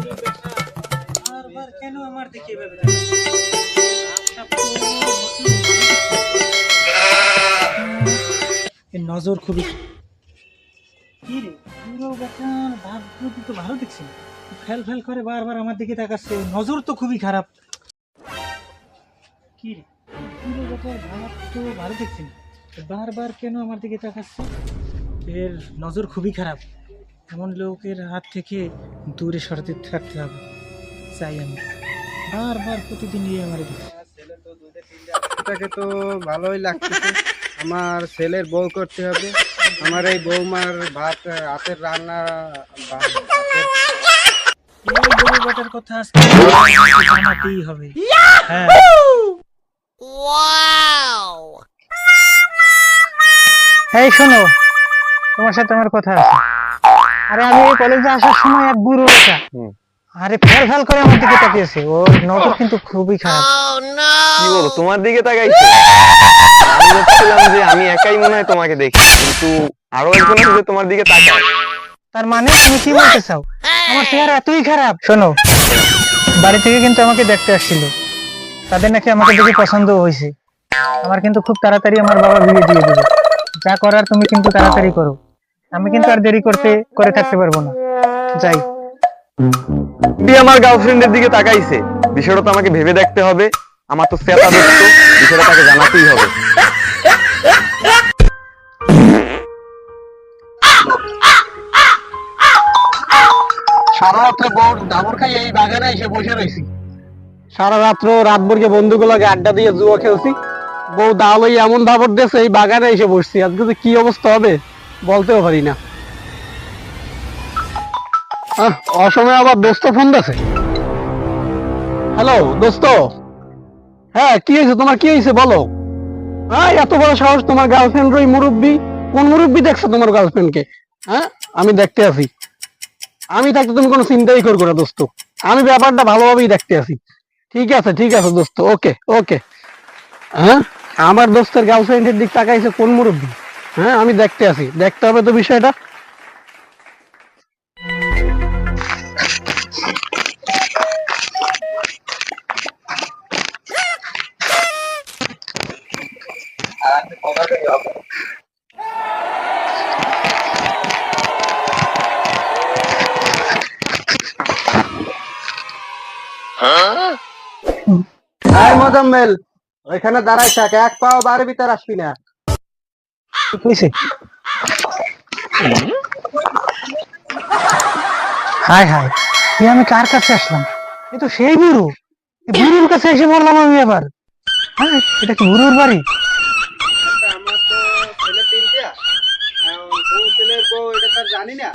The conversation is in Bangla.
মোটেই এর নজর খুবই ভালো দেখছি ফেল ফেল করে বারবার আমার দিকে তাকাচ্ছে। নজর তো খুবই খারাপ। কি রে? পুরো ভাব তো ভালো দেখছি। বারবার কেন আমার দিকে তাকাচ্ছে? এর নজর খুবই খারাপ। এমন লোকের হাত থেকে দূরে সরাতে থাকতে হবে। চাই আমি। বারবার প্রতিদিন নিয়ে আমার এটাকে তো ভালোই লাগতেছে। আমার ছেলের বউ করতে হবে। আমার এই বৌমার ভাত হাতের রান্না এই গরু বাটার কথা আজকে জানাতেই হবে। হ্যাঁ। এই শোনো তোমার সাথে আমার কথা আছে। আরে আমি কলেজে আসার সময় এক বুড়ো বেটা আরে ফেল ফেল করে আমার দিকে তাকিয়েছে। ওর নজর কিন্তু খুবই খারাপ। কি বলো তোমার দিকে তাকাইছে? আমি ভাবছিলাম যে আমি একাই মনে হয় তোমাকে দেখি কিন্তু আরও একজন আছে তোমার দিকে তাকায়। তার মানে তুমি কি বলতে চাও? আমার চেহারা এতই খারাপ। শোনো বাড়ি থেকে কিন্তু আমাকে দেখতে আসছিল। তাদের নাকি আমাকে দেখে পছন্দ হয়েছে। আমার কিন্তু খুব তাড়াতাড়ি আমার বাবা বিয়ে দিয়ে দেবে। যা করার তুমি কিন্তু তাড়াতাড়ি করো। আমি কিন্তু আর দেরি করতে করে থাকতে পারব না। যাই। তুই আমার গার্লফ্রেন্ডের দিকে তাকাইছে। বিষয়টা তো আমাকে ভেবে দেখতে হবে। আমার তো সেটা দোস্ত বিষয়টা তাকে জানাতেই হবে। সারা রাত্রে বউ ডাবর খাই এই বাগানে এসে বসে রয়েছি। সারা রাত্র রাত ভরকে বন্ধুগুলোকে আড্ডা দিয়ে জুয়া খেলছি। বউ দাও এই এমন দাবর দিয়েছে এই বাগানে এসে বসছি। আজকে যে কি অবস্থা হবে? বলতেও পারি না। অসময়ে আবার দোস্ত ফোন দিয়েছে হ্যালো দোস্ত। হ্যাঁ কি হয়েছে? তোমার কি হয়েছে বলো? হ্যাঁ এত বড় সাহস তোমার গার্লফ্রেন্ড ওই মুরব্বী? কোন মুরব্বী দেখছ তোমার গার্লফ্রেন্ডকে হ্যাঁ আমি দেখতে আছি। আমি থাকতে তুমি কোনো চিন্তাই করব না, দোস্ত। আমি ব্যাপারটা ভালোভাবেই দেখতে আছি। ঠিক আছে ঠিক আছে, দোস্ত। ওকে ওকে হ্যাঁ আমার দোস্তের গার্লফ্রেন্ডের দিক তাকাইছে কোন মুরব্বী? হ্যাঁ আমি দেখতে আছি। দেখতে হবে তো বিষয়টা। হাই মোজাম্মেল ওইখানে দাঁড়াই থাক এক পাও বাড়ির ভিতরে আসবি না। High high. এ আমি কার কাছে আসলাম? এ তো সেই বুড়ো। বুড়োর কাছে এসে বললাম আমি আবার হ্যাঁ এটা কি বুড়োর বাড়ি? জানি না।